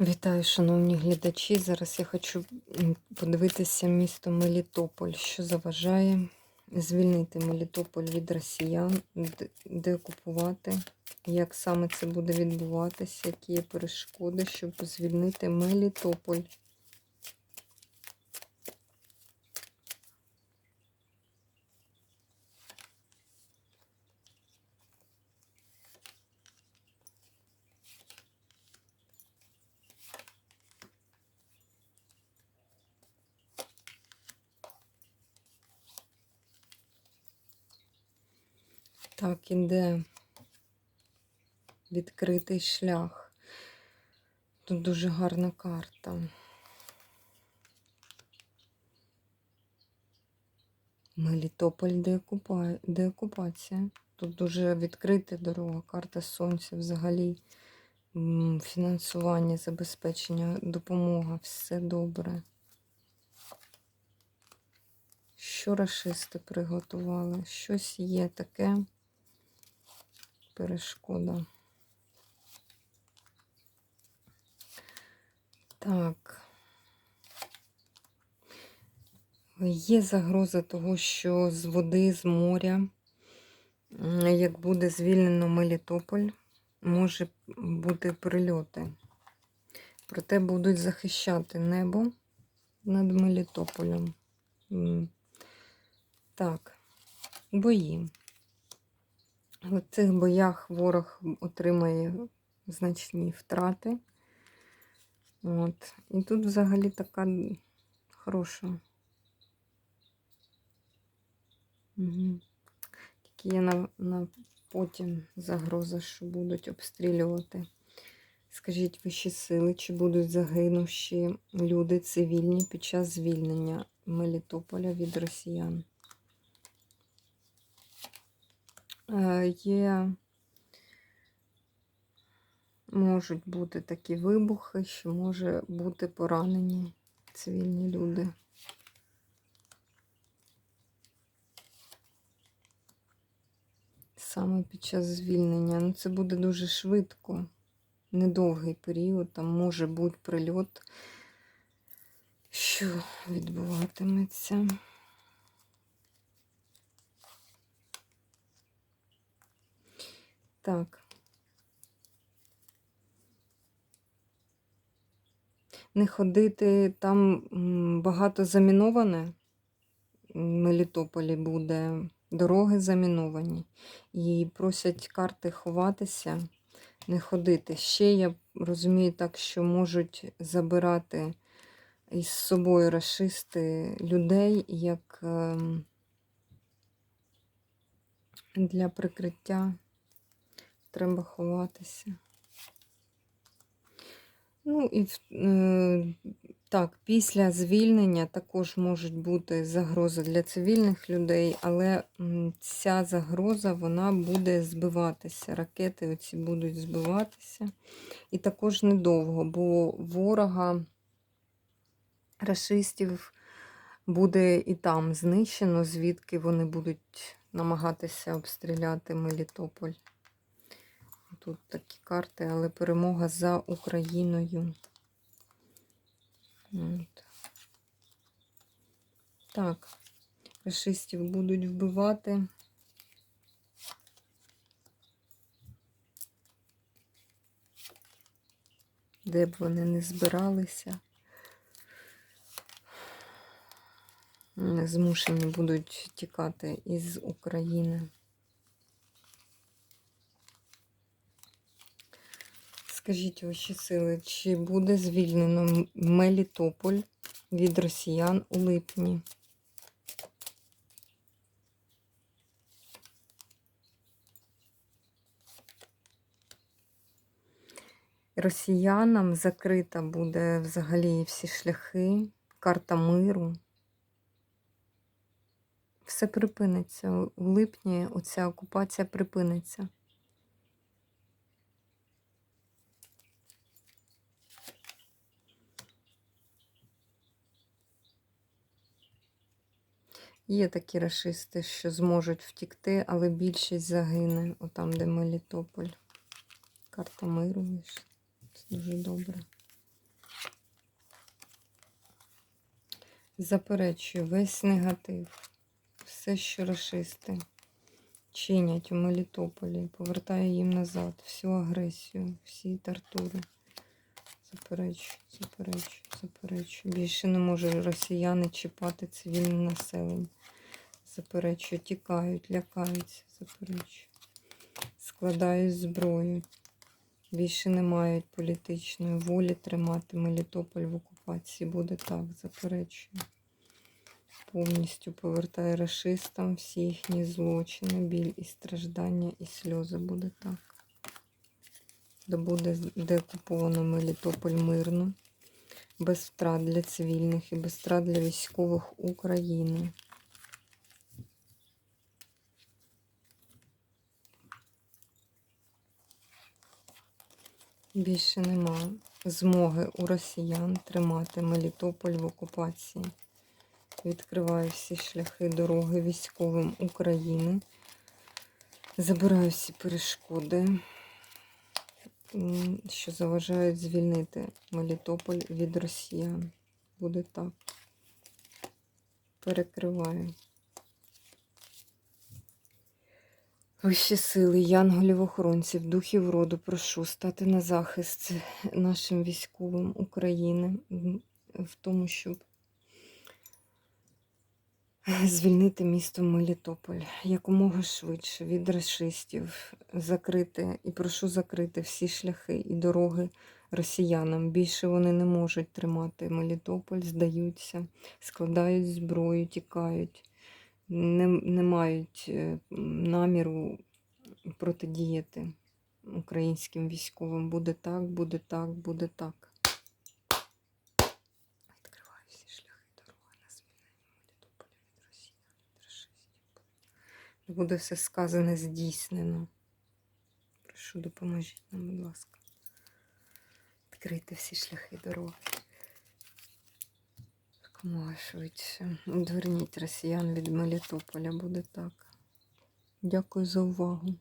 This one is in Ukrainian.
Вітаю, шановні глядачі. Зараз я хочу подивитися місто Мелітополь, що заважає звільнити Мелітополь від росіян, де окупувати, як саме це буде відбуватися, які є перешкоди, щоб звільнити Мелітополь. Так, іде відкритий шлях. Тут дуже гарна карта. Мелітополь деокупа... деокупація. Тут дуже відкрита дорога, карта сонця взагалі. Фінансування, забезпечення, допомога, все добре. Що рашисти приготували? Щось є таке. Перешкода. Так. Є загроза того, що з води, з моря, як буде звільнено Мелітополь, може бути прильоти. Проте будуть захищати небо над Мелітополем. Так, бої. В цих боях ворог отримає значні втрати. От. І тут взагалі така хороша. Угу. Є на, на потім загроза, що будуть обстрілювати. Скажіть вищі сили, чи будуть загинувші люди цивільні під час звільнення Мелітополя від росіян? Є, можуть бути такі вибухи, що може бути поранені цивільні люди. Саме під час звільнення. Ну, це буде дуже швидко, недовгий період, там може бути прильот, що відбуватиметься. Так. Не ходити, там багато заміноване. В Мелітополі буде, дороги заміновані. І просять карти ховатися, не ходити. Ще я розумію так, що можуть забирати із собою расисти людей як ем, для прикриття. Треба ховатися. Ну і е, так, після звільнення також можуть бути загрози для цивільних людей, але ця загроза вона буде збиватися. Ракети оці будуть збиватися. І також недовго, бо ворога рашистів буде і там знищено, звідки вони будуть намагатися обстріляти Мелітополь. Тут такі карти, але перемога за Україною. От. Так, фашистів будуть вбивати. Де б вони не збиралися. Змушені будуть тікати із України. Скажіть ваші сили, чи буде звільнено Мелітополь від росіян у липні? Росіянам закрита буде взагалі всі шляхи, карта миру. Все припиниться. У липні оця окупація припиниться. Є такі расисти, що зможуть втікти, але більшість загине, отам, де Мелітополь. Карта миру вийшла. Це дуже добре. Заперечую весь негатив, все, що расисти чинять у Мелітополі, повертаю їм назад всю агресію, всі тортури. Заперечую, заперечую, заперечую. Більше не можуть росіяни чіпати цивільне населення. Заперечую, тікають, лякаються, заперечую. Складають зброю. Більше не мають політичної волі тримати Мелітополь в окупації. Буде так, заперечую. Повністю повертає расистам всі їхні злочини, біль і страждання, і сльози буде так. Де буде деокуповано Мелітополь мирно, без втрат для цивільних і без втрат для військових України. Більше нема змоги у росіян тримати Мелітополь в окупації. Відкриваю всі шляхи дороги військовим України. Забираю всі перешкоди, що заважають звільнити Мелітополь від росіян. Буде так. Перекриваю. Вищі сили, янголів, охоронців, духів роду, прошу стати на захист нашим військовим України в тому, щоб звільнити місто Мелітополь якомога швидше від расистів, закрити і прошу закрити всі шляхи і дороги росіянам. Більше вони не можуть тримати Мелітополь, здаються, складають зброю, тікають, не, не мають е, наміру протидіяти українським військовим. Буде так, буде так, буде так. Відкриваю всі шляхи дороги на звільнення Мелітополя від росіян, від расистів. Буде все сказане здійснено. Прошу, допоможіть нам, будь ласка. Відкрити всі шляхи дороги. Якомога швидше. Одверніть росіян від Мелітополя, буде так. Дякую за увагу.